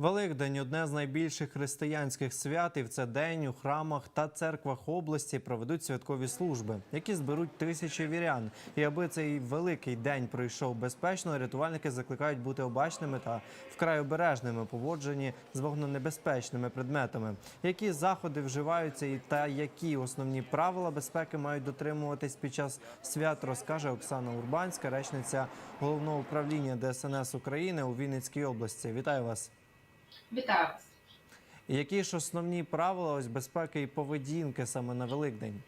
Великдень одне з найбільших християнських свят, і в це день у храмах та церквах області проведуть святкові служби, які зберуть тисячі вірян. І аби цей великий день пройшов безпечно, рятувальники закликають бути обачними та вкрай обережними у поводженні з вогненебезпечними предметами. Які заходи вживаються і та які основні правила безпеки мають дотримуватись під час свят, розкаже Оксана Урбанська, речниця головного управління ДСНС України у Вінницькій області. Вітаю вас. Вітаю вас. Які ж основні правила ось безпеки і поведінки саме на Великдень?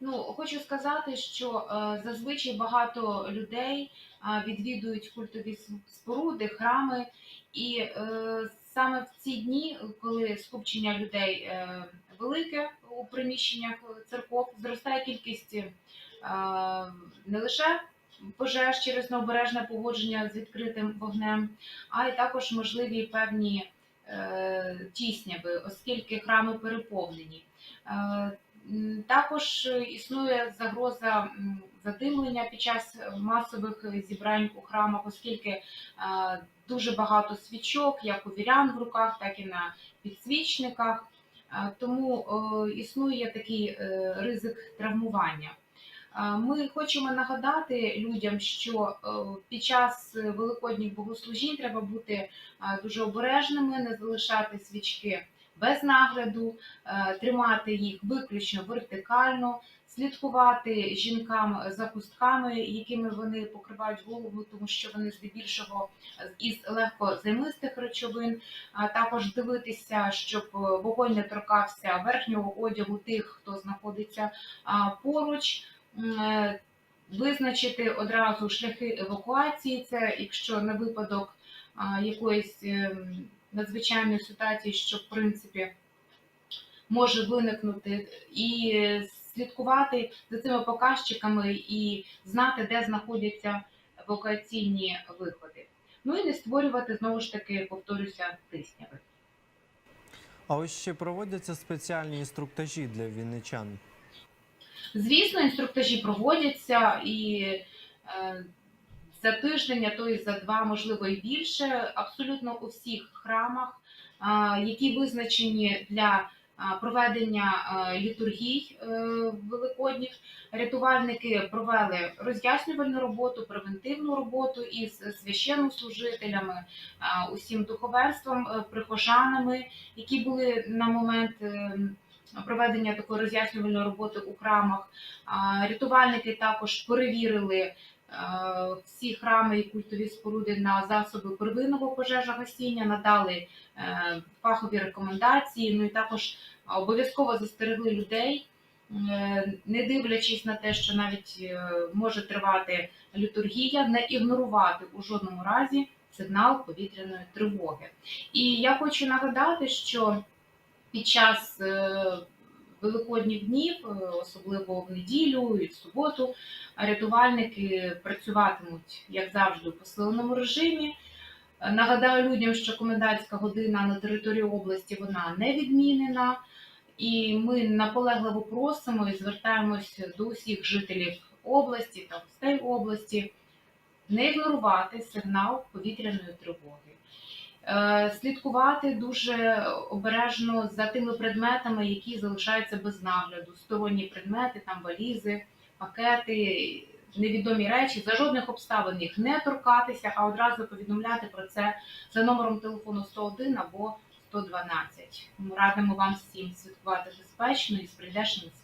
Ну хочу сказати, що е, зазвичай багато людей е, відвідують культові споруди, храми, і е, саме в ці дні, коли скупчення людей е, велике у приміщеннях церков, зростає кількість е, не лише пожеж через необережне поводження з відкритим вогнем, а й також можливі певні е, тісняви, оскільки храми переповнені. Е, Також існує загроза задимлення під час масових зібрань у храмах, оскільки е, дуже багато свічок, як у вірян в руках, так і на підсвічниках. Тому існує такий ризик травмування. Ми хочемо нагадати людям, що е, під час великодніх богослужінь треба бути е, дуже обережними, не залишати свічки без нагляду, е, тримати їх виключно вертикально, слідкувати жінкам за хустками, якими вони покривають голову, тому що вони здебільшого із легкозаймистих речовин. А також дивитися, щоб вогонь не торкався верхнього одягу тих, хто знаходиться поруч. Е, Визначити одразу шляхи евакуації, це якщо на випадок якоїсь ем, надзвичайної ситуації, що в принципі може виникнути, і слідкувати за цими показчиками і знати, де знаходяться евакуаційні виходи. Ну і не створювати знову ж таки, повторюся, тисняви. А ось ще проводяться спеціальні інструктажі для вінничан. Звісно, інструктажі проводяться і е, за тиждень, а то і за два, можливо, і більше, абсолютно у всіх храмах, які визначені для проведення літургій е, великодніх. Рятувальники провели роз'яснювальну роботу, превентивну роботу із священнослужителями, усім духовенством, е, прихожанами, які були на момент. Проведення такої роз'яснювальної роботи у храмах. Рятувальники також перевірили е, всі храми і культові споруди на засоби первинного пожежогасіння, надали е, фахові рекомендації. Ну і також обов'язково застерегли людей, е, не дивлячись на те, що навіть може тривати літургія, не ігнорувати у жодному разі сигнал повітряної тривоги. І я хочу нагадати, що під час е, великодніх днів, е, особливо в неділю і в суботу, рятувальники працюватимуть, як завжди, у посиленому режимі. Нагадаю людям, що комендантська година на території області вона не відмінена, і ми наполегливо просимо і звертаємось до усіх жителів області та гостей області не ігнорувати сигнал повітряної тривоги. Е, Слідкувати дуже обережно за тими предметами, які залишаються без нагляду. Сторонні предмети, там валізи, пакети, невідомі речі. За жодних обставин їх не торкатися, а одразу повідомляти про це за номером телефону 101 або 112. Ми радимо вам всім слідкувати безпечно і з прийдешніми святами.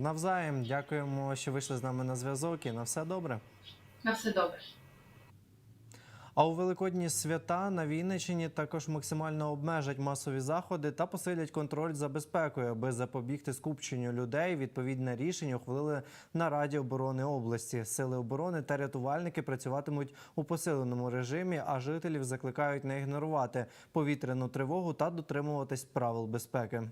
Навзаєм дякуємо, що вийшли з нами на зв'язок і на все добре. На все добре. А у великодні свята на Вінниччині також максимально обмежать масові заходи та посилять контроль за безпекою, аби запобігти скупченню людей. Відповідне рішення ухвалили на Раді оборони області. Сили оборони та рятувальники працюватимуть у посиленому режимі, а жителів закликають не ігнорувати повітряну тривогу та дотримуватись правил безпеки.